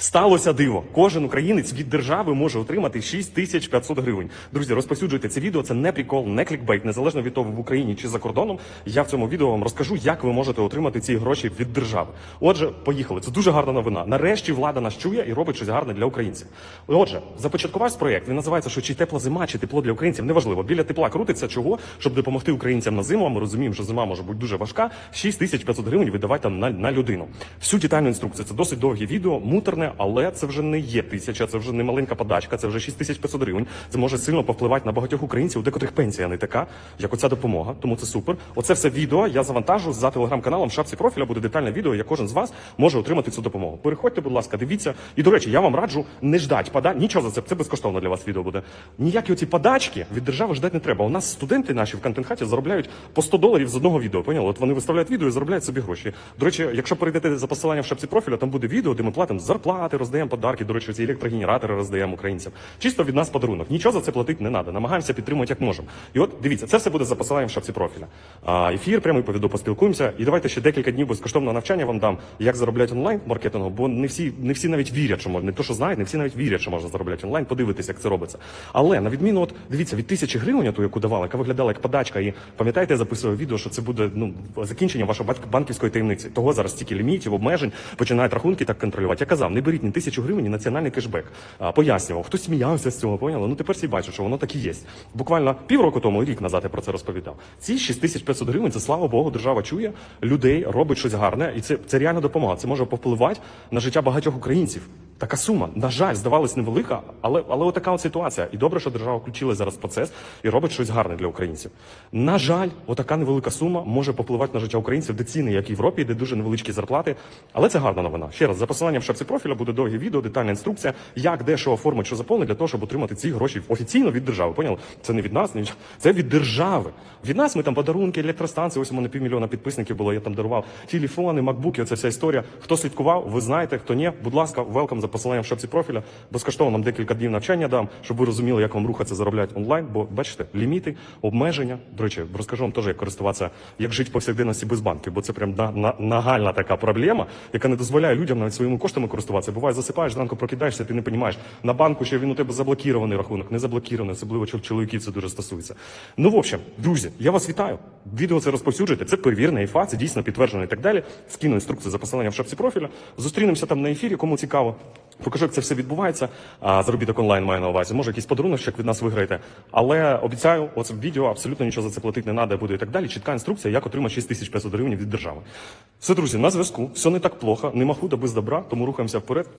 Сталося диво. Кожен українець від держави може отримати 6500 гривень. Друзі, розповсюджуйте це відео. Це не прикол, не клікбейт, незалежно від того, в Україні чи за кордоном. Я в цьому відео вам розкажу, як ви можете отримати ці гроші від держави. Отже, поїхали. Це дуже гарна новина. Нарешті влада нас чує і робить щось гарне для українців. Отже, започаткувався проєкт. Він називається, що чи тепла зима, чи тепло для українців. Неважливо. Біля тепла крутиться чого, щоб допомогти українцям на зиму. Ми розуміємо, що зима може бути дуже важка. 6500 гривень віддавайте на, на людину. Всю детальну інструкцію. Це досить довге відео, муторне, але це вже не є тисяча, це вже не маленька подачка, це вже 6500 гривень. Це може сильно повпливати на багатьох українців, у декотрих пенсія не така, як оця допомога. Тому це супер. Оце все відео я завантажу за телеграм-каналом. В шапці профіля буде детальне відео, як кожен з вас може отримати цю допомогу. Переходьте, будь ласка, дивіться. І до речі, я вам раджу не ждать пода. Нічого за це, це безкоштовно для вас відео буде. Ніякі оці подачки від держави ждати не треба. У нас студенти наші в контент-хаті заробляють по 100 доларів з одного відео. Поняли? От вони виставляють відео і заробляють собі гроші. До речі, якщо перейдете за посиланням в шапці профіля, там буде відео, де ми платимо зарплати, роздаємо подарки. До речі, ці електрогенератори роздаємо українцям. Чисто від нас подарунок. Нічого за це платити не треба. Намагаємося підтримувати як можемо. І от дивіться, це все буде за посиланням в шапці профіля. А, ефір прямий поведу, поспілкуємося. І давайте ще декілька днів безкоштовного навчання вам дам, як заробляти онлайн маркетингу, бо не всі не всі навіть вірять, що можна. Не то, що знають, не всі навіть вірять, що можна заробляти онлайн. Подивитися, як це робиться. Але на відміну, от дивіться, від тисячі гривень, ту, яку давали, яка виглядала як подачка, і пам'ятаєте, я записував відео, що це буде ну закінчення вашої банківської таємниці. Того зараз стільки лімітів, обмежень, починають рахунки так контролювати. Я казав, не беріть ні тисячу гривень, ні національний кешбек. А, пояснював, хтось сміявся з цього, поняли? Ну тепер всі бачать, що воно так і є. Буквально півроку тому, рік назад я про це розповідав. Ці 6500 гривень, це слава Богу, держава чує людей, робить щось гарне, і це, це реально допомога. Це може повпливати на життя багатьох українців. Така сума, на жаль, здавалась невелика, але але отака от ситуація. І добре, що держава включила зараз процес і робить щось гарне для українців. На жаль, отака невелика сума може попливати на життя українців, де ціни, як в Європі, де дуже невеличкі зарплати. Але це гарна новина. Ще раз, за посиланням в шапці профіля буде довге відео, детальна інструкція, як де що оформити, що заповнити, для того, щоб отримати ці гроші офіційно від держави. Поняли? Це не від нас, не від... це від держави. Від нас ми там подарунки, електростанції. Ось у мене півмільйона підписників було. Я там дарував телефони, макбуки. Оця вся історія. Хто слідкував, ви знаєте, хто ні, будь ласка, велкам за посиланням в шапці профіля. Безкоштовно нам декілька днів навчання дам, щоб ви розуміли, як вам рухатися, заробляти онлайн. Бо бачите, ліміти, обмеження. До речі, розкажу вам теж, як користуватися, як жити повсякденності без банків, бо це прям на, на, нагальна така проблема, яка не дозволяє людям навіть своїми коштами користуватися. Буває, засипаєш зранку, прокидаєшся, ти не розумієш. На банку ще він у тебе заблокірований рахунок, не заблокірований, особливо чол- чоловіків це дуже стосується. Ну, в общем, друзі, я вас вітаю. Відео це розповсюджуйте. Це перевірена ІФА, це дійсно підтверджено і так далі. Скину інструкцію за посиланням в шапці профіля. Зустрінемося там на ефірі, кому цікаво. Покажу, як це все відбувається. А заробіток онлайн маю на увазі. Може, якийсь подарунок від нас виграєте. Але обіцяю, оце відео абсолютно нічого за це платити не треба буде і так далі. Чітка інструкція, як отримати 6500 гривень від держави. Все, друзі, на зв'язку. Все не так плохо, нема худа без добра, тому рухаємося вперед.